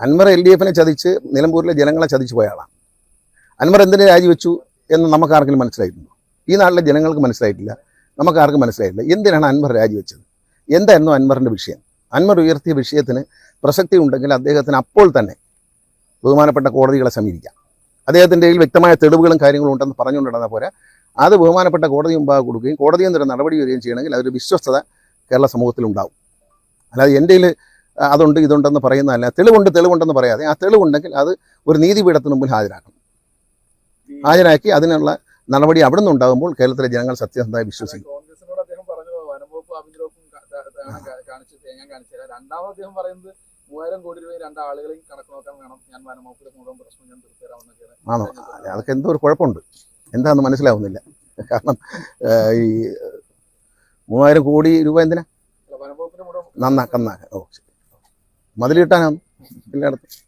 Anwar L D എഫിനെ ചതിച്ച് നിലമ്പൂരിലെ ജനങ്ങളെ ചതിച്ചു പോയ ആളാണ്. അൻവർ എന്തിനു രാജിവെച്ചു എന്ന് നമുക്ക് ആർക്കെങ്കിലും ഈ നാട്ടിലെ ജനങ്ങൾക്ക് മനസ്സിലായിട്ടില്ല. നമുക്ക് ആർക്കും മനസ്സിലായിട്ടില്ല. എന്തിനാണ് അൻവർ രാജിവെച്ചത്? എന്തായിരുന്നു അൻവറിന്റെ വിഷയം? അൻവർ ഉയർത്തിയ വിഷയത്തിന് പ്രസക്തി ഉണ്ടെങ്കിൽ അദ്ദേഹത്തിന് അപ്പോൾ തന്നെ ബഹുമാനപ്പെട്ട കോടതികളെ സമീപിക്കാം. അദ്ദേഹത്തിന്റെ കയ്യിൽ വ്യക്തമായ തെളിവുകളും കാര്യങ്ങളും ഉണ്ടെന്ന് പറഞ്ഞുകൊണ്ടിരുന്ന പോലെ അത് ബഹുമാനപ്പെട്ട കോടതി മുമ്പാകെ കൊടുക്കുകയും നിന്ന് നടപടി വരികയും ചെയ്യണമെങ്കിൽ അതൊരു വിശ്വസ്തത കേരള സമൂഹത്തിലുണ്ടാവും. അല്ലാതെ എന്റെ അതുണ്ട് ഇതുണ്ടെന്ന് പറയുന്നതല്ല. തെളിവുണ്ട് തെളിവുണ്ടെന്ന് പറയാതെ ആ തെളിവുണ്ടെങ്കിൽ അത് ഒരു നീതിപീഠത്തിന് മുമ്പിൽ ഹാജരാക്കണം. ഹാജരാക്കി അതിനുള്ള നടപടി അവിടെ നിന്നുണ്ടാകുമ്പോൾ കേരളത്തിലെ ജനങ്ങൾ സത്യസന്ധമായി വിശ്വസിക്കും. രണ്ടാമത് അദ്ദേഹം പറയുന്നത് മൂവായിരം കോടി രൂപയും കണക്ക് നോക്കാൻ വേണം. ഞാൻ വനംവകുപ്പിലെ മുഴുവൻ പ്രശ്നം ഞാൻ തീർത്തരാമെന്നൊക്കെയാണ് ആണോ? അതൊക്കെ എന്തോ ഒരു കുഴപ്പമുണ്ട്. എന്താണെന്ന് മനസ്സിലാവുന്നില്ല. കാരണം ഈ മൂവായിരം കോടി രൂപ എന്തിനാ? നന്നാക്കാം ഓക്കെ ഓ മതിൽ എല്ലായിടത്തും